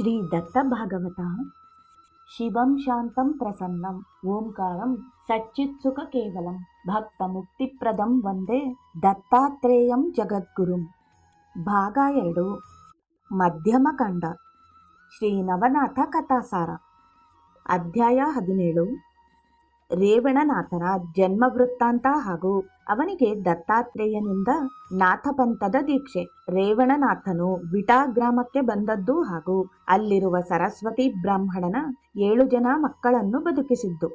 ಶ್ರೀ ದತ್ತ ಭಾಗವತ ಶಿವಂ ಶಾಂತಂ ಪ್ರಸನ್ನಂ ಓಂಕಾರಂ ಸಚ್ಚಿತ್ಸುಖ ಕೇವಲಂ ಭಕ್ತ ಮುಕ್ತಿಪ್ರದಂ ವಂದೇ ದತ್ತಾತ್ರೇಯಂ ಜಗದ್ಗುರುಂ ಭಾಗ ಎರಡು ಮಧ್ಯಮ ಕಂಡ ಶ್ರೀ ನವನಾಥ ಕಥಾಸಾರ ಅಧ್ಯಾಯ ಹದಿನೇಳು ರೇವಣನಾಥನ ಜನ್ಮ ವೃತ್ತಾಂತ ಹಾಗೂ ಅವನಿಗೆ ದತ್ತಾತ್ರೇಯನಿಂದ ನಾಥಪಂಥದ ದೀಕ್ಷೆ. ರೇವಣನಾಥನು ವಿಟಾ ಗ್ರಾಮಕ್ಕೆ ಬಂದದ್ದು ಹಾಗೂ ಅಲ್ಲಿರುವ ಸರಸ್ವತಿ ಬ್ರಾಹ್ಮಣನ ಏಳು ಜನ ಮಕ್ಕಳನ್ನು ಬದುಕಿಸಿದ್ದು.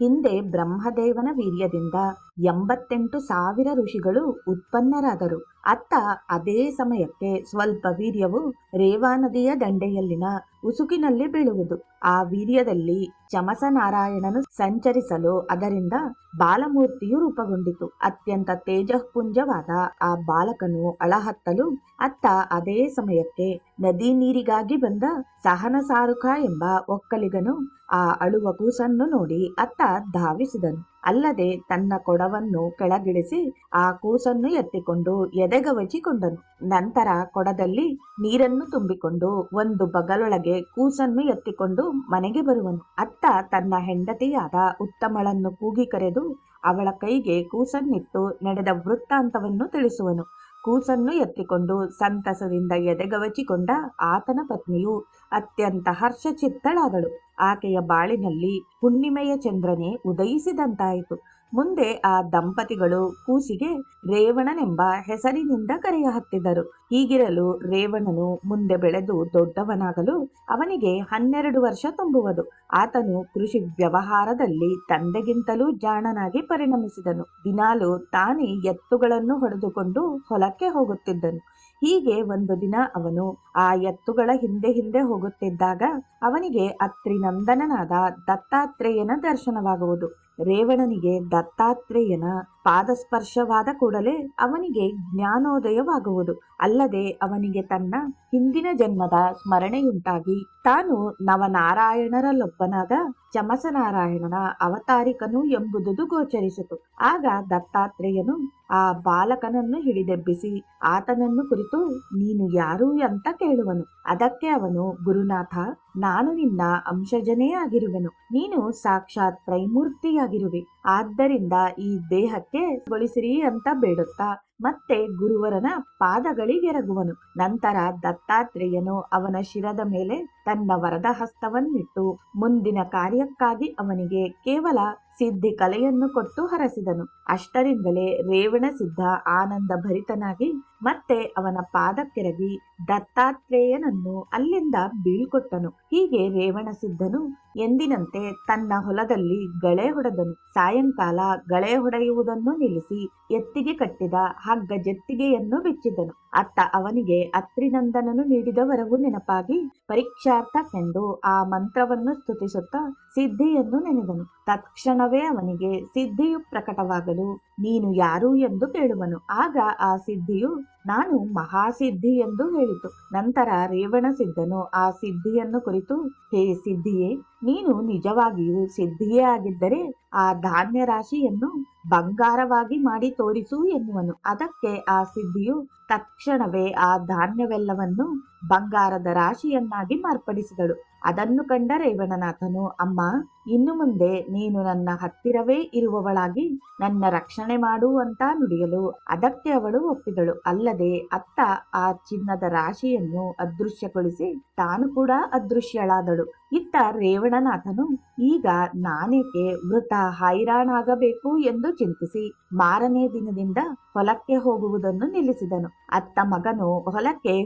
ಹಿಂದೆ ಬ್ರಹ್ಮದೇವನ ವೀರ್ಯದಿಂದ ಎಂಬತ್ತೆಂಟು ಸಾವಿರ ಋಷಿಗಳು ಉತ್ಪನ್ನರಾದರು. ಅತ್ತ ಅದೇ ಸಮಯಕ್ಕೆ ಸ್ವಲ್ಪ ವೀರ್ಯವು ರೇವಾ ನದಿಯ ದಂಡೆಯಲ್ಲಿನ ಉಸುಕಿನಲ್ಲಿ ಬೀಳುವುದು. ಆ ವೀರ್ಯದಲ್ಲಿ ಚಮಸನಾರಾಯಣನು ಸಂಚರಿಸಲು ಅದರಿಂದ ಬಾಲಮೂರ್ತಿಯು ರೂಪಗೊಂಡಿತು. ಅತ್ಯಂತ ತೇಜಃಪುಂಜವಾದ ಆ ಬಾಲಕನು ಅಳಹತ್ತಲು ಅತ್ತ ಅದೇ ಸಮಯಕ್ಕೆ ನದಿ ನೀರಿಗಾಗಿ ಬಂದ ಸಹನ ಸಾರುಖ ಎಂಬ ಒಕ್ಕಲಿಗನು ಆ ಅಳುವ ಕೂಸನ್ನು ನೋಡಿ ಅತ್ತ ಧಾವಿಸಿದನು. ಅಲ್ಲದೆ ತನ್ನ ಕೊಡವನ್ನು ಕೆಳಗಿಳಿಸಿ ಆ ಕೂಸನ್ನು ಎತ್ತಿಕೊಂಡು ಎದೆಗವಚಿಕೊಂಡನು ನಂತರ ಕೊಡದಲ್ಲಿ ನೀರನ್ನು ತುಂಬಿಕೊಂಡು ಒಂದು ಬಗಲೊಳಗೆ ಕೂಸನ್ನು ಎತ್ತಿಕೊಂಡು ಮನೆಗೆ ಬರುವನು. ಅತ್ತ ತನ್ನ ಹೆಂಡತಿಯಾದ ಉತ್ತಮಳನ್ನು ಕೂಗಿ ಕರೆದು ಅವಳ ಕೈಗೆ ಕೂಸನ್ನಿಟ್ಟು ನಡೆದ ವೃತ್ತಾಂತವನ್ನು ತಿಳಿಸುವನು. ಕೂಸನ್ನು ಎತ್ತಿಕೊಂಡು ಸಂತಸದಿಂದ ಎದೆಗವಚಿಕೊಂಡ ಆತನ ಪತ್ನಿಯು ಅತ್ಯಂತ ಹರ್ಷಚಿತ್ತಳಾದಳು. ಆಕೆಯ ಬಾಳಿನಲ್ಲಿ ಹುಣ್ಣಿಮೆಯ ಚಂದ್ರನೇ ಉದಯಿಸಿದಂತಾಯಿತು. ಮುಂದೆ ಆ ದಂಪತಿಗಳು ಕೂಸಿಗೆ ರೇವಣನೆಂಬ ಹೆಸರಿನಿಂದ ಕರೆಯ ಹತ್ತಿದರು. ಹೀಗಿರಲು ರೇವಣನು ಮುಂದೆ ಬೆಳೆದು ದೊಡ್ಡವನಾಗಲು ಅವನಿಗೆ ಹನ್ನೆರಡು ವರ್ಷ ತುಂಬುವುದು. ಆತನು ಕೃಷಿ ವ್ಯವಹಾರದಲ್ಲಿ ತಂದೆಗಿಂತಲೂ ಜಾಣನಾಗಿ ಪರಿಣಮಿಸಿದನು. ದಿನಾಲು ತಾನೇ ಎತ್ತುಗಳನ್ನು ಹೊಡೆದುಕೊಂಡು ಹೊಲಕ್ಕೆ ಹೋಗುತ್ತಿದ್ದನು. ಹೀಗೆ ಒಂದು ದಿನ ಅವನು ಆ ಎತ್ತುಗಳ ಹಿಂದೆ ಹಿಂದೆ ಹೋಗುತ್ತಿದ್ದಾಗ ಅವನಿಗೆ ಅತ್ರಿನಂದನನಾದ ದತ್ತಾತ್ರೇಯನ ದರ್ಶನವಾಗುವುದು. ರೇವಣನಿಗೆ ದತ್ತಾತ್ರೇಯನ ಪಾದಸ್ಪರ್ಶವಾದ ಕೂಡಲೇ ಅವನಿಗೆ ಜ್ಞಾನೋದಯವಾಗುವುದು. ಅಲ್ಲದೆ ಅವನಿಗೆ ತನ್ನ ಹಿಂದಿನ ಜನ್ಮದ ಸ್ಮರಣೆಯುಂಟಾಗಿ ತಾನು ನವನಾರಾಯಣರಲ್ಲೊಬ್ಬನಾದ ಚಮಸನಾರಾಯಣನ ಅವತಾರಿಕನು ಎಂಬುದು ಗೋಚರಿಸಿತು. ಆಗ ದತ್ತಾತ್ರೇಯನು ಆ ಬಾಲಕನನ್ನು ಹಿಡಿದೆಬ್ಬಿಸಿ ಆತನನ್ನು ಕುರಿತು ನೀನು ಯಾರು ಅಂತ ಕೇಳುವನು. ಅದಕ್ಕೆ ಅವನು, ಗುರುನಾಥ, ನಾನು ನಿನ್ನ ಅಂಶಜನೇ ಆಗಿರುವೆನು ನೀನು ಸಾಕ್ಷಾತ್ ತ್ರೈಮೂರ್ತಿಯಾಗಿರುವೆ. ಆದ್ದರಿಂದ ಈ ದೇಹಕ್ಕೆ ಗೊಳಿಸಿರಿ ಅಂತ ಬೇಡುತ್ತಾ. ಮತ್ತೆ ಗುರುವರನ ಪಾದಗಳಿಗೆರಗುವನು ನಂತರ ದತ್ತಾತ್ರೇಯನು ಅವನ ಶಿರದ ಮೇಲೆ ತನ್ನ ವರದ ಹಸ್ತವನ್ನಿಟ್ಟು ಮುಂದಿನ ಕಾರ್ಯಕ್ಕಾಗಿ ಅವನಿಗೆ ಕೇವಲ ಸಿದ್ಧಿ ಕಲೆಯನ್ನು ಕೊಟ್ಟು ಹರಸಿದನು. ಅಷ್ಟರಿಂದಲೇ ರೇವಣ ಸಿದ್ಧ ಆನಂದ ಭರಿತನಾಗಿ ಮತ್ತೆ ಅವನ ಪಾದಕ್ಕೆರಗಿ ದತ್ತಾತ್ರೇಯನನ್ನು ಅಲ್ಲಿಂದ ಬೀಳ್ಕೊಟ್ಟನು. ಹೀಗೆ ರೇವಣ ಸಿದ್ಧನು ಎಂದಿನಂತೆ ತನ್ನ ಹೊಲದಲ್ಲಿ ಗಳೆ ಹೊಡೆದನು. ಸಾಯಂಕಾಲ ಗಳೆ ಹೊಡೆಯುವುದನ್ನು ನಿಲ್ಲಿಸಿ ಎತ್ತಿಗೆ ಕಟ್ಟಿದ ಹಗ್ಗ ಜತ್ತಿಗೆಯನ್ನು ಬಿಚ್ಚಿದನು. ಅತ್ತ ಅವನಿಗೆ ಅತ್ರಿನಂದನನು ನೀಡಿದ ವರವು ನೆನಪಾಗಿ ಪರೀಕ್ಷಾರ್ಥಕ್ಕೆಂದು ಆ ಮಂತ್ರವನ್ನು ಸ್ತುತಿಸುತ್ತಾ ಸಿದ್ಧಿಯನ್ನು ನೆನೆದನು. ತತ್ಕ್ಷಣವೇ ಅವನಿಗೆ ಸಿದ್ಧಿಯು ಪ್ರಕಟವಾಗಲು ನೀನು ಯಾರು ಎಂದು ಕೇಳುವನು. ಆಗ ಆ ಸಿದ್ಧಿಯು, ನಾನು ಮಹಾಸಿದ್ಧಿ ಎಂದು ಹೇಳಿತು. ನಂತರ ರೇವಣ ಸಿದ್ಧನು ಆ ಸಿದ್ಧಿಯನ್ನು ಕುರಿತು, ಹೇ ಸಿದ್ಧಿಯೇ ನೀನು ನಿಜವಾಗಿಯೂ ಸಿದ್ಧಿಯೇ ಆಗಿದ್ದರೆ ಆ ಧಾನ್ಯ ರಾಶಿಯನ್ನು ಬಂಗಾರವಾಗಿ ಮಾಡಿ ತೋರಿಸು ಎನ್ನುವನು. ಅದಕ್ಕೆ ಆ ಸಿದ್ಧಿಯು ತಕ್ಷಣವೇ ಆ ಧಾನ್ಯವೆಲ್ಲವನ್ನು ಬಂಗಾರದ ರಾಶಿಯನ್ನಾಗಿ ಮಾರ್ಪಡಿಸಿದಳು. ಅದನ್ನು ಕಂಡ ರೇವಣನಾಥನು, ಅಮ್ಮ, ಇನ್ನು ಮುಂದೆ ನೀನು ನನ್ನ ಹತ್ತಿರವೇ ಇರುವವಳಾಗಿ ನನ್ನ ರಕ್ಷಣೆ ಮಾಡು ಅಂತ ನುಡಿಯಲು ಅದಕ್ಕೆ ಅವಳು ಒಪ್ಪಿದಳು. ಅಲ್ಲದೆ ಅತ್ತ ಆ ಚಿನ್ನದ ರಾಶಿಯನ್ನು ಅದೃಶ್ಯಗೊಳಿಸಿ ತಾನು ಕೂಡ ಅದೃಶ್ಯಳಾದಳು. ಇತ್ತ ರೇವಣನಾಥನು, ಈಗ ನಾನೇಕೆ ಮೃತ ಹೈರಾಣಾಗಬೇಕು ಎಂದು ಚಿಂತಿಸಿ ಮಾರನೇ ದಿನದಿಂದ ಹೊಲಕ್ಕೆ ಹೋಗುವುದನ್ನು ನಿಲ್ಲಿಸಿದನು. ಅತ್ತ ಮಗನು ಹೊಲಕ್ಕೆ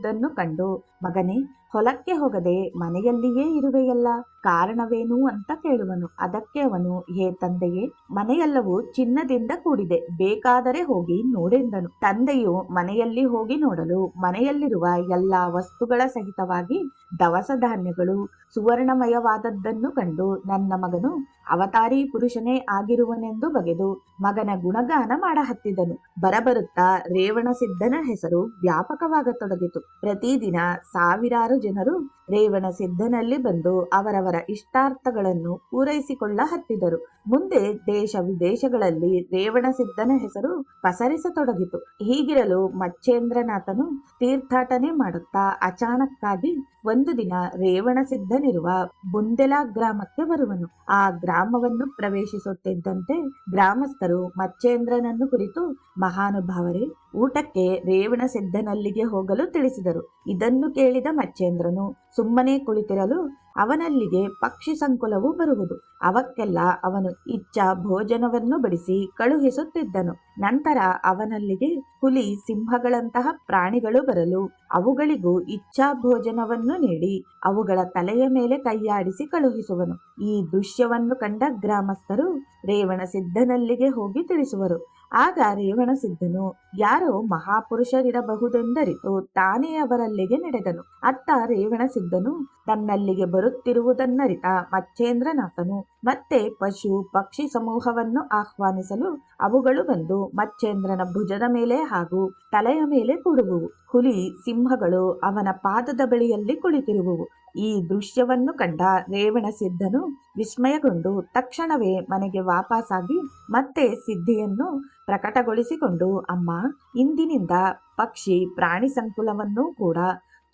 ಹೋಗದಿದ್ದುದನ್ನು ಕಂಡು ಮಗನೇ ಹೊಲಕ್ಕೆ ಹೋಗದೆ ಮನೆಯಲ್ಲಿಯೇ ಇರುವೆಯಲ್ಲ ಕಾರಣವೇನು ಅಂತ ಕೇಳುವನು. ಅದಕ್ಕೆ ಅವನು, ಹೇ ತಂದೆಯೇ, ಮನೆಯೆಲ್ಲವೂ ಚಿನ್ನದಿಂದ ಕೂಡಿದೆ. ಬೇಕಾದರೆ ಹೋಗಿ ನೋಡೆಂದನು ತಂದೆಯು ಮನೆಯಲ್ಲಿ ಹೋಗಿ ನೋಡಲು ಮನೆಯಲ್ಲಿರುವ ಎಲ್ಲಾ ವಸ್ತುಗಳ ಸಹಿತವಾಗಿ ದವಸ ಧಾನ್ಯಗಳು, ಸುವರ್ಣಮಯವಾದದ್ದನ್ನು ಕಂಡು ನನ್ನ ಮಗನು ಅವತಾರಿ ಪುರುಷನೇ ಆಗಿರುವನೆಂದು ಬಗೆದು ಮಗನ ಗುಣಗಾನ ಮಾಡಹತ್ತಿದನು. ಬರಬರುತ್ತಾ ರೇವಣ ಸಿದ್ಧನ ಹೆಸರು ವ್ಯಾಪಕವಾಗತೊಡಗಿತು. ಪ್ರತಿದಿನ ಸಾವಿರಾರು ಜನರು ರೇವಣ ಸಿದ್ಧನಲ್ಲಿ ಬಂದು ಅವರವರ ಇಷ್ಟಾರ್ಥಗಳನ್ನು ಪೂರೈಸಿಕೊಳ್ಳ ಹತ್ತಿದರು. ಮುಂದೆ ದೇಶ ವಿದೇಶಗಳಲ್ಲಿ ರೇವಣ ಸಿದ್ಧನ ಹೆಸರು ಪಸರಿಸತೊಡಗಿತು. ಹೀಗಿರಲು ಮಚ್ಚೇಂದ್ರನಾಥನು ತೀರ್ಥಾಟನೆ ಮಾಡುತ್ತಾ ಅಚಾನಕ್ಕಾಗಿ ಒಂದು ದಿನ ರೇವಣ ಸಿದ್ಧನಿರುವ ಬುಂದೆಲಾ ಗ್ರಾಮಕ್ಕೆ ಬರುವನು. ಆ ಗ್ರಾಮವನ್ನು ಪ್ರವೇಶಿಸುತ್ತಿದ್ದಂತೆ ಗ್ರಾಮಸ್ಥರು ಮಚ್ಚೇಂದ್ರನನ್ನು ಕುರಿತು ಮಹಾನುಭಾವರೇ, ಊಟಕ್ಕೆ ರೇವಣ ಸಿದ್ಧನಲ್ಲಿಗೆ ಹೋಗಲು ತಿಳಿಸಿದರು. ಇದನ್ನು ಕೇಳಿದ ಮಚ್ಚೇಂದ್ರನು ಸುಮ್ಮನೆ ಕುಳಿತಿರಲು ಅವನಲ್ಲಿಗೆ ಪಕ್ಷಿ ಸಂಕುಲವು ಬರುವುದು. ಅವಕ್ಕೆಲ್ಲ ಅವನು ಇಚ್ಛಾ ಭೋಜನವನ್ನು ಬಡಿಸಿ ಕಳುಹಿಸುತ್ತಿದ್ದನು. ನಂತರ ಅವನಲ್ಲಿಗೆ ಹುಲಿ ಸಿಂಹಗಳಂತಹ ಪ್ರಾಣಿಗಳು ಬರಲು ಅವುಗಳಿಗೂ ಇಚ್ಛಾ ಭೋಜನವನ್ನು ನೀಡಿ ಅವುಗಳ ತಲೆಯ ಮೇಲೆ ಕೈಯಾಡಿಸಿ ಕಳುಹಿಸುವನು. ಈ ದೃಶ್ಯವನ್ನು ಕಂಡ ಗ್ರಾಮಸ್ಥರು ರೇವಣ ಸಿದ್ಧನಲ್ಲಿಗೆ ಹೋಗಿ ತಿಳಿಸುವರು. ಆಗ ರೇವಣ ಸಿದ್ಧನು ಯಾರೋ ಮಹಾಪುರುಷರಿರಬಹುದೆಂದರಿತು ತಾನೇ ಅವರಲ್ಲಿಗೆ ನಡೆದನು. ಅತ್ತ ರೇವಣ ಸಿದ್ಧನು ತನ್ನಲ್ಲಿಗೆ ಬರುತ್ತಿರುವುದನ್ನರಿತ ಮಚ್ಚೇಂದ್ರನಾಥನು ಮತ್ತೆ ಪಶು ಪಕ್ಷಿ ಸಮೂಹವನ್ನು ಆಹ್ವಾನಿಸಲು ಅವುಗಳು ಬಂದು ಮಚ್ಚೇಂದ್ರನ ಭುಜದ ಮೇಲೆ ಹಾಗೂ ತಲೆಯ ಮೇಲೆ ಕೂಡುವುವು ಹುಲಿ, ಸಿಂಹಗಳು ಅವನ ಪಾದದ ಬಳಿಯಲ್ಲಿ ಕುಳಿತಿರುವುವು. ಈ ದೃಶ್ಯವನ್ನು ಕಂಡ ರೇವಣ ಸಿದ್ಧನು ವಿಸ್ಮಯಗೊಂಡು ತಕ್ಷಣವೇ ಮನೆಗೆ ವಾಪಸ್ಸಾಗಿ ಮತ್ತೆ ಸಿದ್ಧಿಯನ್ನು ಪ್ರಕಟಗೊಳಿಸಿಕೊಂಡು, ಅಮ್ಮ, ಇಂದಿನಿಂದ ಪಕ್ಷಿ ಪ್ರಾಣಿ ಸಂಕುಲವನ್ನು ಕೂಡ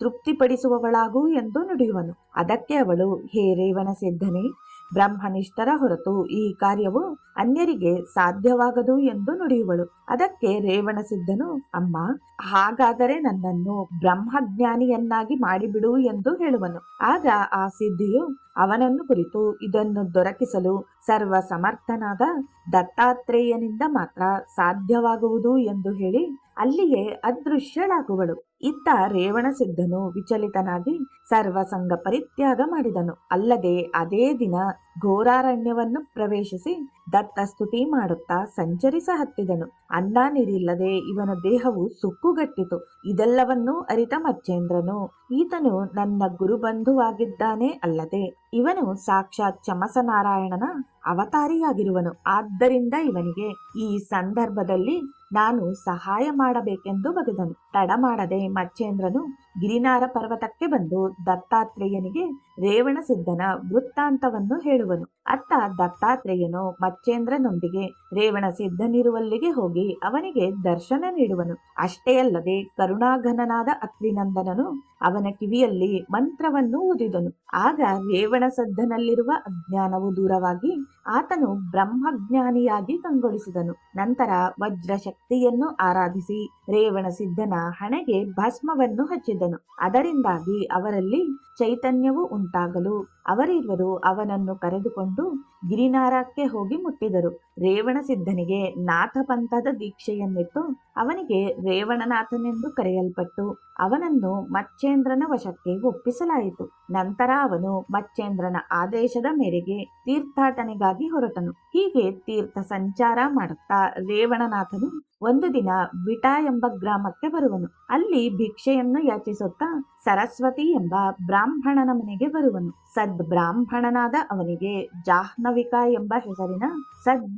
ತೃಪ್ತಿಪಡಿಸುವವಳಾಗು ಎಂದು ನುಡಿಯುವನು. ಅದಕ್ಕೆ ಅವಳು, ಹೇ ರೇವಣ ಸಿದ್ಧನೇ ಬ್ರಹ್ಮನಿಷ್ಠರ ಹೊರತು ಈ ಕಾರ್ಯವು ಅನ್ಯರಿಗೆ ಸಾಧ್ಯವಾಗದು ಎಂದು ನುಡಿಯುವಳು. ಅದಕ್ಕೆ ರೇವಣ ಸಿದ್ಧನು, ಅಮ್ಮ, ಹಾಗಾದರೆ ನನ್ನನ್ನು ಬ್ರಹ್ಮಜ್ಞಾನಿಯನ್ನಾಗಿ ಮಾಡಿಬಿಡು ಎಂದು ಹೇಳುವನು. ಆಗ ಆ ಸಿದ್ಧಿಯು ಅವನನ್ನು ಕುರಿತು ಇದನ್ನು ದೊರಕಿಸಲು ಸರ್ವ ಸಮರ್ಥನಾದ ದತ್ತಾತ್ರೇಯನಿಂದ ಮಾತ್ರ ಸಾಧ್ಯವಾಗುವುದು ಎಂದು ಹೇಳಿ ಅಲ್ಲಿಯೇ ಅದೃಶ್ಯಳಾಗುವಳು. ಇತ್ತ ರೇವಣಸಿದ್ಧನು ವಿಚಲಿತನಾಗಿ ಸರ್ವಸಂಗ ಪರಿತ್ಯಾಗ ಮಾಡಿದನು. ಅಲ್ಲದೆ ಅದೇ ದಿನ ಘೋರಾರಣ್ಯವನ್ನು ಪ್ರವೇಶಿಸಿ ದತ್ತ ಸ್ತುತಿ ಮಾಡುತ್ತಾ ಸಂಚರಿಸ ಹತ್ತಿದನು ಅನ್ನ ನೀರಿಲ್ಲದೆ ಇವನ ದೇಹವು ಸುಕ್ಕುಗಟ್ಟಿತು. ಇದೆಲ್ಲವನ್ನೂ ಅರಿತ ಮಚ್ಚೇಂದ್ರನು, ಈತನು ನನ್ನ ಗುರುಬಂಧುವಾಗಿದ್ದಾನೆ ಅಲ್ಲದೆ ಇವನು ಸಾಕ್ಷಾತ್ ಚಮಸನಾರಾಯಣನ ಅವತಾರಿಯಾಗಿರುವನು. ಆದ್ದರಿಂದ ಇವನಿಗೆ ಈ ಸಂದರ್ಭದಲ್ಲಿ ನಾನು ಸಹಾಯ ಮಾಡಬೇಕೆಂದು ಬಗೆದನು. ತಡ ಮಾಡದೆ ಮಚ್ಚೇಂದ್ರನು ಗಿರಿನಾರ ಪರ್ವತಕ್ಕೆ ಬಂದು ದತ್ತಾತ್ರೇಯನಿಗೆ ರೇವಣ ಸಿದ್ಧನ ವೃತ್ತಾಂತವನ್ನು ಹೇಳುವನು. ಅತ್ತ ದತ್ತಾತ್ರೇಯನು ಮಚ್ಚೇಂದ್ರನೊಂದಿಗೆ ರೇವಣ ಸಿದ್ಧನಿರುವಲ್ಲಿಗೆ ಹೋಗಿ ಅವನಿಗೆ ದರ್ಶನ ನೀಡುವನು. ಅಷ್ಟೇ ಅಲ್ಲದೆ ಕರುಣಾಘನನಾದ ಅತ್ರಿನಂದನನು ಅವನ ಕಿವಿಯಲ್ಲಿ ಮಂತ್ರವನ್ನು ಊದಿದನು. ಆಗ ರೇವಣ ಸದ್ದನಲ್ಲಿರುವ ಅಜ್ಞಾನವು ದೂರವಾಗಿ ಆತನು ಬ್ರಹ್ಮಜ್ಞಾನಿಯಾಗಿ ಕಂಗೊಳಿಸಿದನು. ನಂತರ ವಜ್ರ ಶಕ್ತಿಯನ್ನು ಆರಾಧಿಸಿ ರೇವಣ ಸಿದ್ಧನ ಹಣೆಗೆ ಭಸ್ಮವನ್ನು ಹಚ್ಚಿದನು. ಅದರಿಂದಾಗಿ ಅವರಲ್ಲಿ ಚೈತನ್ಯವು ಉಂಟಾಗಲು ಅವರಿರುವರು ಅವನನ್ನು ಕರೆದುಕೊಂಡು ಗಿರಿನಾರಕ್ಕೆ ಹೋಗಿ ಮುಟ್ಟಿದರು. ರೇವಣ ಸಿದ್ಧನಿಗೆ ನಾಥಪಂಥದ ದೀಕ್ಷೆಯನ್ನಿತ್ತು ಅವನಿಗೆ ರೇವಣನಾಥನೆಂದು ಕರೆಯಲ್ಪಟ್ಟು ಅವನನ್ನು ಮಚ್ಚೇಂದ್ರನ ವಶಕ್ಕೆ ಒಪ್ಪಿಸಲಾಯಿತು. ನಂತರ ಅವನು ಮಚ್ಚೇಂದ್ರನ ಆದೇಶದ ಮೇರೆಗೆ ತೀರ್ಥಾಟನೆಗಾಗಿ ಹೊರಟನು. ಹೀಗೆ ತೀರ್ಥ ಸಂಚಾರ ಮಾಡುತ್ತಾ ರೇವಣನಾಥನು ಒಂದು ದಿನ ವಿಟ ಎಂಬ ಗ್ರಾಮಕ್ಕೆ ಬರುವನು. ಅಲ್ಲಿ ಭಿಕ್ಷೆಯನ್ನು ಯಾಚಿಸುತ್ತಾ ಸರಸ್ವತಿ ಎಂಬ ಬ್ರಾಹ್ಮಣನ ಮನೆಗೆ ಬರುವನು. ಸದ್ ಬ್ರಾಹ್ಮಣನಾದ ಅವನಿಗೆ ಜಾಹ್ನವಿಕಾ ಎಂಬ ಹೆಸರಿನ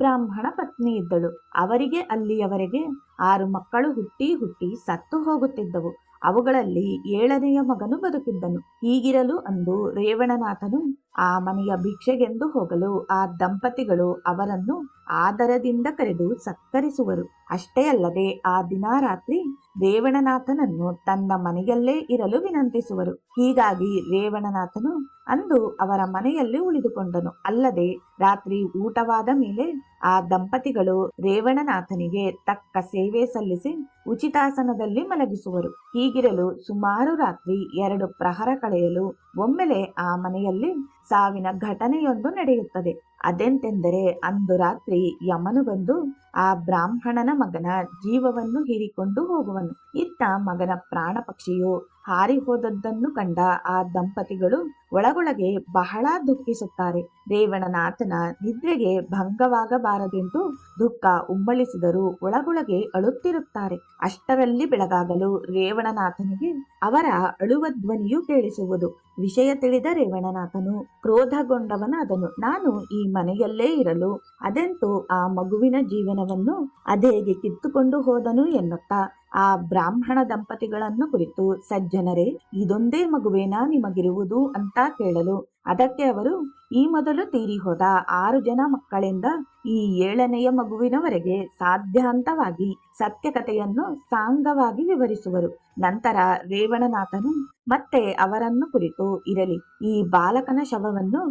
ಸದ್ಬ್ರಾಹ್ಮಣ ಪತ್ನಿ ಇದ್ದಳು. ಅವರಿಗೆ ಅಲ್ಲಿಯವರೆಗೆ ಆರು ಮಕ್ಕಳು ಹುಟ್ಟಿ ಹುಟ್ಟಿ ಸತ್ತು ಹೋಗುತ್ತಿದ್ದವು. ಅವುಗಳಲ್ಲಿ ಏಳನೆಯ ಮಗನು ಬದುಕಿದ್ದನು. ಹೀಗಿರಲು ಅಂದು ರೇವಣನಾಥನು ಆ ಮನೆಯ ಭಿಕ್ಷೆಗೆಂದು ಹೋಗಲು ಆ ದಂಪತಿಗಳು ಅವರನ್ನು ಆದರದಿಂದ ಕರೆದು ಸತ್ಕರಿಸುವರು. ಅಷ್ಟೇ ಅಲ್ಲದೆ ಆ ದಿನ ರಾತ್ರಿ ರೇವಣನಾಥನನ್ನು ತನ್ನ ಮನೆಯಲ್ಲೇ ಇರಲು ವಿನಂತಿಸುವರು. ಹೀಗಾಗಿ ರೇವಣನಾಥನು ಅಂದು ಅವರ ಮನೆಯಲ್ಲಿ ಉಳಿದುಕೊಂಡನು. ಅಲ್ಲದೆ ರಾತ್ರಿ ಊಟವಾದ ಮೇಲೆ ಆ ದಂಪತಿಗಳು ರೇವಣನಾಥನಿಗೆ ತಕ್ಕ ಸೇವೆ ಸಲ್ಲಿಸಿ ಉಚಿತಾಸನದಲ್ಲಿ ಮಲಗಿಸುವರು. ಹೀಗಿರಲು ಸುಮಾರು ರಾತ್ರಿ ಎರಡು ಪ್ರಹರ ಕಳೆಯಲು ಒಮ್ಮೆಲೆ ಆ ಮನೆಯಲ್ಲಿ ಸಾವಿನ ಘಟನೆಯೊಂದು ನಡೆಯುತ್ತದೆ. ಅದೆಂತೆಂದರೆ ಅಂದು ರಾತ್ರಿ ಯಮನು ಬಂದು ಆ ಬ್ರಾಹ್ಮಣನ ಮಗನ ಜೀವವನ್ನು ಹೀರಿಕೊಂಡು ಹೋಗುವನು. ಇತ್ತ ಮಗನ ಪ್ರಾಣ ಪಕ್ಷಿಯು ಹಾರಿ ಹೋದದ್ದನ್ನು ಕಂಡ ಆ ದಂಪತಿಗಳು ಒಳಗೊಳಗೆ ಬಹಳ ದುಃಖಿಸುತ್ತಾರೆ. ರೇವಣನಾಥನ ನಿದ್ರೆಗೆ ಭಂಗವಾಗಬಾರದೆಂದು ದುಃಖ ಉಮ್ಮಳಿಸಿದರೂ ಒಳಗೊಳಗೆ ಅಳುತ್ತಿರುತ್ತಾರೆ. ಅಷ್ಟರಲ್ಲಿ ಬೆಳಗಾಗಲು ರೇವಣನಾಥನಿಗೆ ಅವರ ಅಳುವ ಧ್ವನಿಯು ಕೇಳಿಸುವುದು. ವಿಷಯ ತಿಳಿದ ರೇವಣನಾಥನು ಕ್ರೋಧಗೊಂಡವನಾದನು. ನಾನು ಈ ಮನೆಯಲ್ಲೇ ಇರಲು ಅದೆಂತೂ ಆ ಮಗುವಿನ ಜೀವನವನ್ನು ಅದೇಗೆ ಕಿತ್ತುಕೊಂಡು ಹೋದನು ಎನ್ನುತ್ತಾ ಆ ಬ್ರಾಹ್ಮಣ ದಂಪತಿಗಳನ್ನು ಕುರಿತು ಸಜ್ಜನರೇ ಇದೊಂದೇ ಮಗುವೇನಾ ನಿಮಗಿರುವುದು ಅಂತ ಕೇಳಲು ಅದಕ್ಕೆ ಅವರು ಈ ಮೊದಲು ತೀರಿ ಹೋದ ಆರು ಜನ ಮಕ್ಕಳಿಂದ ಈ ಏಳನೆಯ ಮಗುವಿನವರೆಗೆ ಸಾಧ್ಯಾಂತವಾಗಿ ಸತ್ಯಕಥೆಯನ್ನು ಸಾಂಗವಾಗಿ ವಿವರಿಸುವರು. ನಂತರ ರೇವಣನಾಥನು ಮತ್ತೆ ಅವರನ್ನು ಕುರಿತು ಇರಲಿ, ಈ ಬಾಲಕನ ಶವವನ್ನು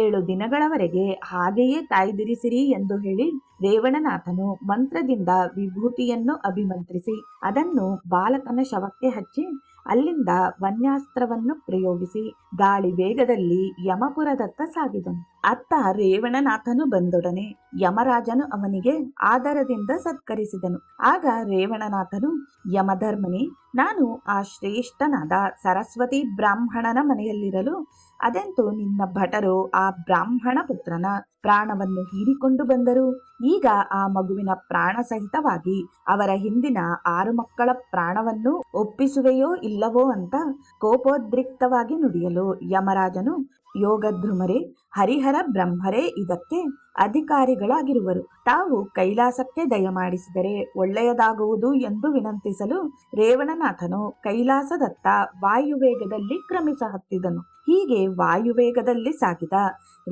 ಏಳು ದಿನಗಳವರೆಗೆ ಹಾಗೆಯೇ ಕಾಯ್ದಿರಿಸಿರಿ ಎಂದು ಹೇಳಿ ರೇವಣನಾಥನು ಮಂತ್ರದಿಂದ ವಿಭೂತಿಯನ್ನು ಅಭಿಮಂತ್ರಿಸಿ, ಅದನ್ನು ಬಾಲಕನ ಶವಕ್ಕೆ ಹಚ್ಚಿ ಅಲ್ಲಿಂದ ವನ್ಯಾಸ್ತ್ರವನ್ನು ಪ್ರಯೋಗಿಸಿ ಗಾಳಿ ವೇಗದಲ್ಲಿ ಯಮಪುರದತ್ತ ಸಾಗಿದನು. ಅತ್ತ ರೇವಣನಾಥನು ಬಂದೊಡನೆ ಯಮರಾಜನು ಅವನಿಗೆ ಆದರದಿಂದ ಸತ್ಕರಿಸಿದನು. ಆಗ ರೇವಣನಾಥನು ಯಮಧರ್ಮನಿ ನಾನು ಆ ಶ್ರೇಷ್ಠನಾದ ಸರಸ್ವತಿ ಬ್ರಾಹ್ಮಣನ ಮನೆಯಲ್ಲಿರಲು ಅದೆಂತೂ ನಿನ್ನ ಭಟರು ಆ ಬ್ರಾಹ್ಮಣ ಪುತ್ರನ ಪ್ರಾಣವನ್ನು ಹೀರಿಕೊಂಡು ಬಂದರು. ಈಗ ಆ ಮಗುವಿನ ಪ್ರಾಣ ಸಹಿತವಾಗಿ ಅವರ ಹಿಂದಿನ ಆರು ಮಕ್ಕಳ ಪ್ರಾಣವನ್ನು ಒಪ್ಪಿಸುವೆಯೋ ಇಲ್ಲವೋ ಅಂತ ಕೋಪೋದ್ರಿಕ್ತವಾಗಿ ನುಡಿಯಲು ಯಮರಾಜನು ಯೋಗಧ್ರುಮರೇ ಹರಿಹರ ಬ್ರಹ್ಮರೇ ಇದಕ್ಕೆ ಅಧಿಕಾರಿಗಳಾಗಿರುವರು. ತಾವು ಕೈಲಾಸಕ್ಕೆ ದಯಮಾಡಿಸಿದರೆ ಒಳ್ಳೆಯದಾಗುವುದು ಎಂದು ವಿನಂತಿಸಲು ರೇವಣನಾಥನು ಕೈಲಾಸದತ್ತ ವಾಯುವೇಗದಲ್ಲಿ ಕ್ರಮಿಸ ಹತ್ತಿದನು ಹೀಗೆ ವಾಯುವೇಗದಲ್ಲಿ ಸಾಗಿದ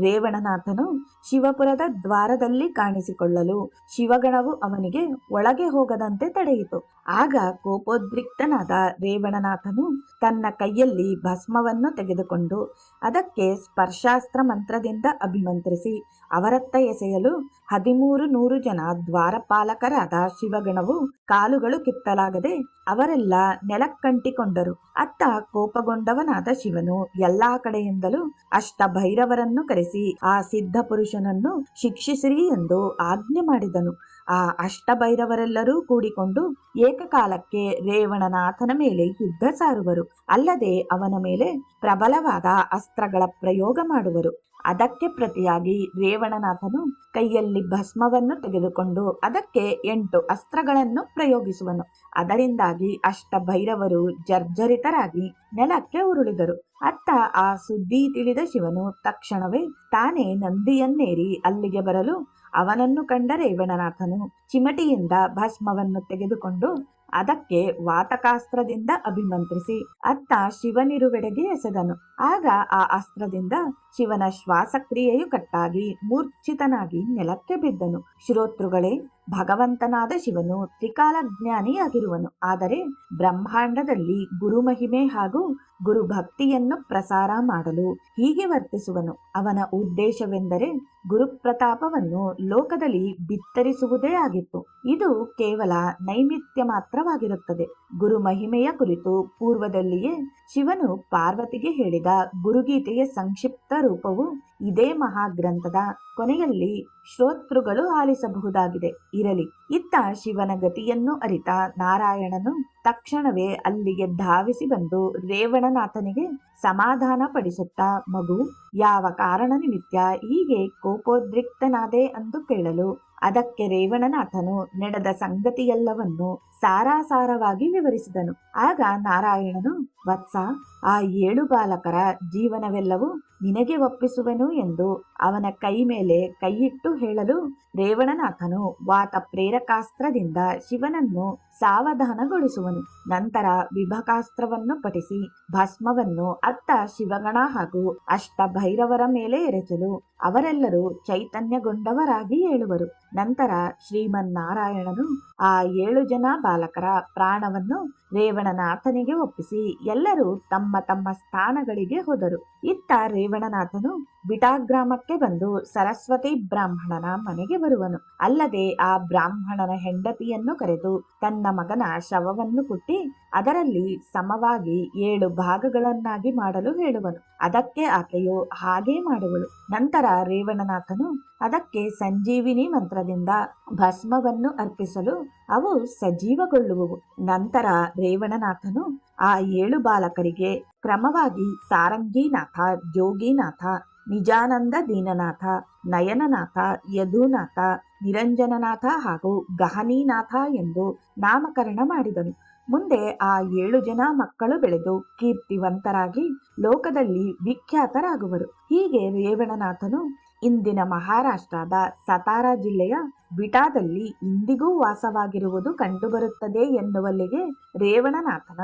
ರೇವಣನಾಥನು ಶಿವಪುರದ ದ್ವಾರದಲ್ಲಿ ಕಾಣಿಸಿಕೊಳ್ಳಲು ಶಿವಗಣವು ಅವನಿಗೆ ಒಳಗೆ ಹೋಗದಂತೆ ತಡೆಯಿತು. ಆಗ ಕೋಪೋದ್ರಿಕ್ತನಾದ ರೇವಣನಾಥನು ತನ್ನ ಕೈಯಲ್ಲಿ ಭಸ್ಮವನ್ನು ತೆಗೆದುಕೊಂಡು ಅದಕ್ಕೆ ಸ್ಪರ್ಶಾಸ್ತ್ರ ಮಂತ್ರದಿಂದ ಅಭಿಮಂತ್ರಿಸಿ ಅವರತ್ತ ಎಸೆಯಲು ಹದಿಮೂರು ನೂರು ಜನ ದ್ವಾರಪಾಲಕರಾದ ಶಿವಗಣವು ಕಾಲುಗಳು ಕಿತ್ತಲಾಗದೆ ಅವರೆಲ್ಲ ನೆಲಕ್ಕಂಟಿಕೊಂಡರು. ಅತ್ತ ಕೋಪಗೊಂಡವನಾದ ಶಿವನು ಎಲ್ಲಾ ಕಡೆಯಿಂದಲೂ ಅಷ್ಟ ಭೈರವರನ್ನು ಕರೆಸಿ ಆ ಸಿದ್ಧ ಪುರುಷನನ್ನು ಶಿಕ್ಷಿಸಿರಿ ಎಂದು ಆಜ್ಞೆ ಮಾಡಿದನು. ಆ ಅಷ್ಟಭೈರವರೆಲ್ಲರೂ ಕೂಡಿಕೊಂಡು ಏಕಕಾಲಕ್ಕೆ ರೇವಣನಾಥನ ಮೇಲೆ ಯುದ್ಧ ಸಾರುವರು. ಅಲ್ಲದೆ ಅವನ ಮೇಲೆ ಪ್ರಬಲವಾದ ಅಸ್ತ್ರಗಳ ಪ್ರಯೋಗ ಮಾಡುವರು. ಅದಕ್ಕೆ ಪ್ರತಿಯಾಗಿ ರೇವಣನಾಥನು ಕೈಯಲ್ಲಿ ಭಸ್ಮವನ್ನು ತೆಗೆದುಕೊಂಡು ಅದಕ್ಕೆ ಎಂಟು ಅಸ್ತ್ರಗಳನ್ನು ಪ್ರಯೋಗಿಸುವನು. ಅದರಿಂದಾಗಿ ಅಷ್ಟ ಭೈರವರು ಜರ್ಜರಿತರಾಗಿ ನೆಲಕ್ಕೆ ಉರುಳಿದರು. ಅತ್ತ ಆ ಸುದ್ದಿ ತಿಳಿದ ಶಿವನು ತಕ್ಷಣವೇ ತಾನೇ ನಂದಿಯನ್ನೇರಿ ಅಲ್ಲಿಗೆ ಬರಲು ಅವನನ್ನು ಕಂಡ ರೇವಣನಾಥನು ಚಿಮಟಿಯಿಂದ ಭಸ್ಮವನ್ನು ತೆಗೆದುಕೊಂಡು ಅದಕ್ಕೆ ವಾತಕಾಸ್ತ್ರದಿಂದ ಅಭಿಮಂತ್ರಿಸಿ ಅತ್ತ ಶಿವನಿರುವೆಡೆಗೆ ಎಸೆದನು. ಆಗ ಆ ಅಸ್ತ್ರದಿಂದ ಶಿವನ ಶ್ವಾಸಕ್ರಿಯೆಯು ಕಟ್ಟಾಗಿ ಮೂರ್ಛಿತನಾಗಿ ನೆಲಕ್ಕೆ ಬಿದ್ದನು. ಶ್ರೋತೃಗಳೇ ಭಗವಂತನಾದ ಶಿವನು ತ್ರಿಕಾಲಜ್ಞಾನಿಯಾಗಿರುವನು. ಆದರೆ ಬ್ರಹ್ಮಾಂಡದಲ್ಲಿ ಗುರುಮಹಿಮೆ ಹಾಗೂ ಗುರುಭಕ್ತಿಯನ್ನು ಪ್ರಸಾರ ಮಾಡಲು ಹೀಗೆ ವರ್ತಿಸುವನು. ಅವನ ಉದ್ದೇಶವೆಂದರೆ ಗುರುಪ್ರತಾಪವನ್ನು ಲೋಕದಲ್ಲಿ ಬಿತ್ತರಿಸುವುದೇ ಆಗಿತ್ತು. ಇದು ಕೇವಲ ನೈಮಿತ್ಯ ಮಾತ್ರವಾಗಿರುತ್ತದೆ. ಗುರುಮಹಿಮೆಯ ಕುರಿತು ಪೂರ್ವದಲ್ಲಿಯೇ ಶಿವನು ಪಾರ್ವತಿಗೆ ಹೇಳಿದ ಗುರುಗೀತೆಯ ಸಂಕ್ಷಿಪ್ತ ರೂಪವು ಇದೇ ಮಹಾಗ್ರಂಥದ ಕೊನೆಯಲ್ಲಿ ಶ್ರೋತೃಗಳು ಆಲಿಸಬಹುದಾಗಿದೆ. ಇರಲಿ. ಇತ್ತ ಶಿವನ ಗತಿಯನ್ನು ಅರಿತ ನಾರಾಯಣನು ತಕ್ಷಣವೇ ಅಲ್ಲಿಗೆ ಧಾವಿಸಿ ಬಂದು ರೇವಣನಾಥನಿಗೆ ಸಮಾಧಾನ ಪಡಿಸುತ್ತಾ, ಮಗು, ಯಾವ ಕಾರಣ ನಿಮಿತ್ತ ಹೀಗೆ ಕೋಪೋದ್ರಿಕ್ತನಾದೆ ಎಂದು ಕೇಳಲು? ಅದಕ್ಕೆ ರೇವಣನಾಥನು ನಡೆದ ಸಂಗತಿಯೆಲ್ಲವನ್ನು ಸಾರಾಸಾರವಾಗಿ ವಿವರಿಸಿದನು. ಆಗ ನಾರಾಯಣನು, ವತ್ಸ, ಆ ಏಳು ಬಾಲಕರ ಜೀವನವೆಲ್ಲವೂ ನಿನಗೆ ಒಪ್ಪಿಸುವೆನು ಎಂದು ಅವನ ಕೈ ಮೇಲೆ ಕೈಯಿಟ್ಟು ಹೇಳಲು ರೇವಣನಾಥನು ವಾತ ಪ್ರೇರಕಾಸ್ತ್ರದಿಂದ ಶಿವನನ್ನು ಸಾವಧಾನಗೊಳಿಸುವನು. ನಂತರ ವಿಭಕಾಸ್ತ್ರವನ್ನು ಪಠಿಸಿ, ಭಸ್ಮವನ್ನು ಅತ್ತ ಶಿವಗಣ ಹಾಗೂ ಅಷ್ಟ ಭೈರವರ ಮೇಲೆ ಎರಚಲು ಅವರೆಲ್ಲರೂ ಚೈತನ್ಯಗೊಂಡವರಾಗಿ ಏಳುವರು. ನಂತರ ಶ್ರೀಮನ್ನಾರಾಯಣನು ಆ ಏಳು ಜನ ಬಾಲಕರ ಪ್ರಾಣವನ್ನು ರೇವಣನಾಥನಿಗೆ ಒಪ್ಪಿಸಿ ಎಲ್ಲರೂ ತಮ್ಮ ತಮ್ಮ ಸ್ಥಾನಗಳಿಗೆ ಹೋದರು. ಇತ್ತ ರೇವಣನಾಥನು ಬಿಟಾಗ್ರಾಮಕ್ಕೆ ಬಂದು ಸರಸ್ವತಿ ಬ್ರಾಹ್ಮಣನ ಮನೆಗೆ ಬರುವನು. ಅಲ್ಲದೆ ಆ ಬ್ರಾಹ್ಮಣನ ಹೆಂಡತಿಯನ್ನು ಕರೆದು ತನ್ನ ಮಗನ ಶವವನ್ನು ಕುಟ್ಟಿ ಅದರಲ್ಲಿ ಸಮವಾಗಿ ಏಳು ಭಾಗಗಳನ್ನಾಗಿ ಮಾಡಲು ಹೇಳುವನು. ಅದಕ್ಕೆ ಆಕೆಯು ಹಾಗೇ ಮಾಡುವಳು. ನಂತರ ರೇವಣನಾಥನು ಅದಕ್ಕೆ ಸಂಜೀವಿನಿ ಮಂತ್ರದಿಂದ ಭಸ್ಮವನ್ನು ಅರ್ಪಿಸಲು ಅವು ಸಜೀವಗೊಳ್ಳುವವು. ನಂತರ ರೇವಣನಾಥನು ಆ ಏಳು ಬಾಲಕರಿಗೆ ಕ್ರಮವಾಗಿ ಸಾರಂಗಿನಾಥ ಜೋಗಿನಾಥ ನಿಜಾನಂದ ದೀನನಾಥ, ನಯನನಾಥ, ಯದುನಾಥ, ನಿರಂಜನನಾಥ ಹಾಗೂ ಗಹನೀನಾಥ ಎಂದು ನಾಮಕರಣ ಮಾಡಿದನು. ಮುಂದೆ ಆ ಏಳು ಜನ ಮಕ್ಕಳು ಬೆಳೆದು ಕೀರ್ತಿವಂತರಾಗಿ ಲೋಕದಲ್ಲಿ ವಿಖ್ಯಾತರಾಗುವರು. ಹೀಗೆ ರೇವಣನಾಥನು ಇಂದಿನ ಮಹಾರಾಷ್ಟ್ರದ ಸತಾರಾ ಜಿಲ್ಲೆಯ ಬಿಟಾದಲ್ಲಿ ಇಂದಿಗೂ ವಾಸವಾಗಿರುವುದು ಕಂಡುಬರುತ್ತದೆ ಎನ್ನುವಲ್ಲಿಗೆ ರೇವಣನಾಥನ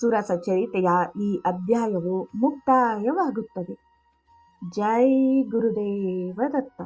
ಸುರಸ ಚರಿತೆಯ ಈ ಅಧ್ಯಾಯವು ಮುಕ್ತಾಯವಾಗುತ್ತದೆ. ಜೈ ಗುರುದೇವ ದತ್ತ